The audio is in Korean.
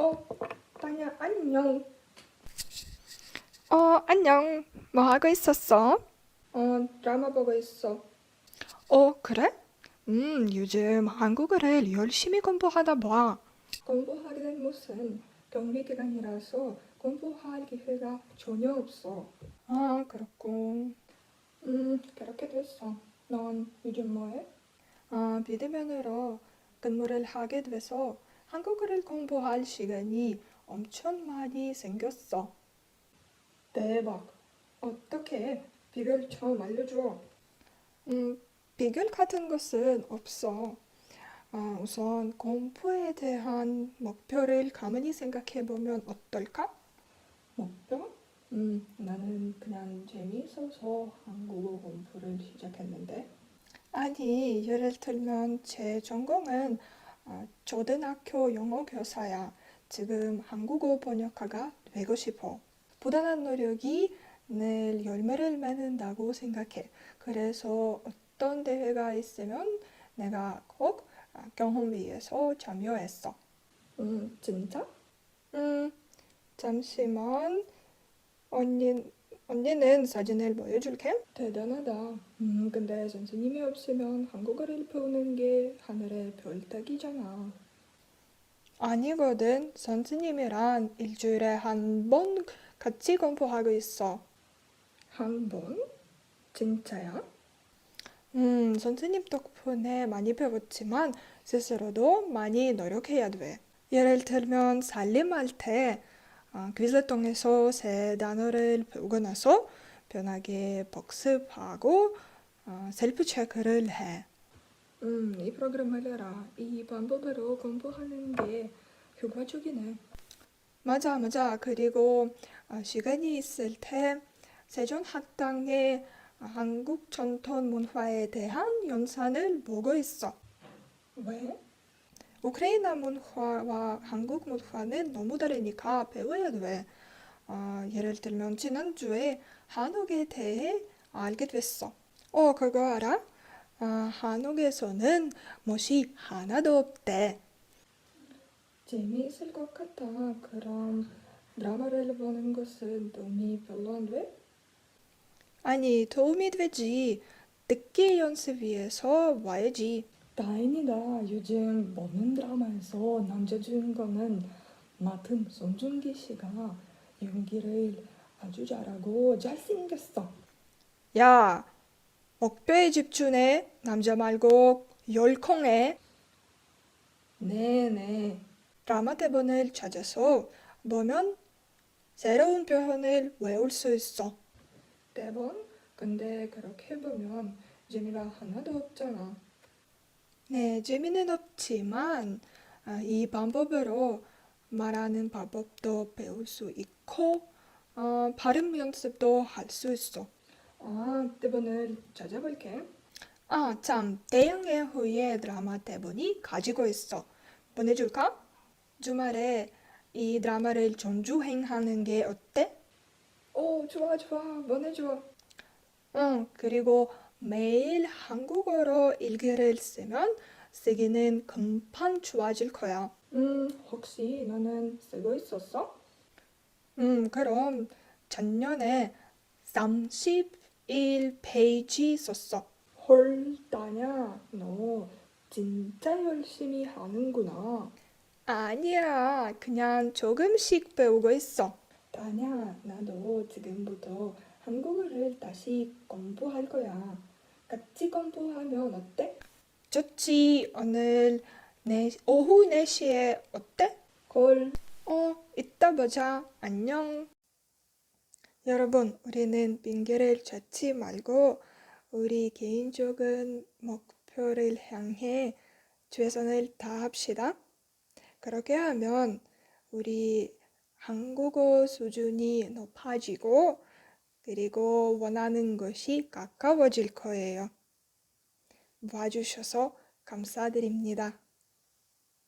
어, 따냐, 안녕. 어, 안녕. 뭐 하고 있었어? 어, 드라마 보고 있어. 어, 그래? 음, 요즘 한국어를 열심히 공부하나 봐. 공부하기는 무슨 격리 기간이라서 공부할 기회가 전혀 없어. 아, 그렇군. 음, 그렇게 됐어. 넌 요즘 뭐해? 아, 비대면으로 근무를 하게 돼서 한국어를 공부할 시간이 엄청 많이 생겼어. 대박. 어떻게? 비결 좀 알려줘. 음, 비결 같은 것은 없어. 아, 우선 공부에 대한 목표를 가만히 생각해 보면 어떨까? 목표? 음, 나는 그냥 재미있어서 한국어 공부를 시작했는데. 아니, 예를 들면 제 전공은 아, 초등학교 영어 교사야. 지금 한국어 번역가가 되고 싶어. 부단한 노력이 늘 열매를 맺는다고 생각해. 그래서 어떤 대회가 있으면 내가 꼭 아, 경험위에서 참여했어. 음, 진짜? 음, 잠시만. 언니, 언니는 사진을 보여줄게. 대단하다. 음, 근데 선생님이 없으면 한국어를 배우는 게 하늘의 별 따기잖아. 아니거든. 선생님이랑 일주일에 한 번 같이 공부하고 있어. 한 번? 진짜야? 음, 선생님 덕분에 많이 배웠지만 스스로도 많이 노력해야 돼. 예를 들면 살림할 때 어, 퀴즈 통해서 새 단어를 배우고 나서 편하게 복습하고 어, 셀프 체크를 해. 음, 이 프로그램을 알아. 이 방법으로 공부하는 게 효과적이네. 맞아, 맞아. 그리고 어, 시간이 있을 때 세종학당의 한국 전통 문화에 대한 연산을 보고 있어. 왜? 우크라이나 문화와 한국 문화는 너무 다르니까 배워야 돼. 어, 예를 들면 지난주에 한옥에 대해 알게 됐어. 어, 그거 알아? 아, 한옥에서는 못이 하나도 없대. 재미있을 것 같아. 그럼 드라마를 보는 것은 도움이 별로 안 돼? 아니, 도움이 되지. 듣기 연습 위해서 와야지. 다행이다. 요즘 보는 드라마에서 남자 주인공은 맡은 손준기 씨가 연기를 아주 잘하고 잘생겼어. 야, 목표에 집중해. 남자 말고 열콩해. 네네. 드라마 대본을 찾아서 보면 새로운 표현을 외울 수 있어. 대본? 근데 그렇게 보면 재미가 하나도 없잖아. 네, 재미는 없지만 아, 이 방법으로 말하는 방법도 배울 수 있고 어, 발음 연습도 할 수 있어. 아, 대본을 찾아볼게. 아, 참, 대형의 후예 드라마 대본이 가지고 있어. 보내줄까? 주말에 이 드라마를 전주행하는 게 어때? 오, 좋아, 좋아. 보내줘. 응, 그리고 매일 한국어로 일기를 쓰면 쓰기는 금방 좋아질 거야. 음, 혹시 너는 쓰고 있었어? 음, 그럼 작년에 31페이지 썼어. 헐, 따냐. 너 진짜 열심히 하는구나. 아니야, 그냥 조금씩 배우고 있어. 따냐, 나도 지금부터 한국어를 다시 공부할 거야. 같이 공부하면 어때? 좋지, 오늘 네, 오후 4시에 어때? 콜. 어, 이따 보자. 안녕. 여러분, 우리는 핑계를 찾지 말고 우리 개인적인 목표를 향해 최선을 다합시다. 그렇게 하면 우리 한국어 수준이 높아지고 그리고 원하는 것이 가까워질 거예요. 봐주셔서 감사드립니다.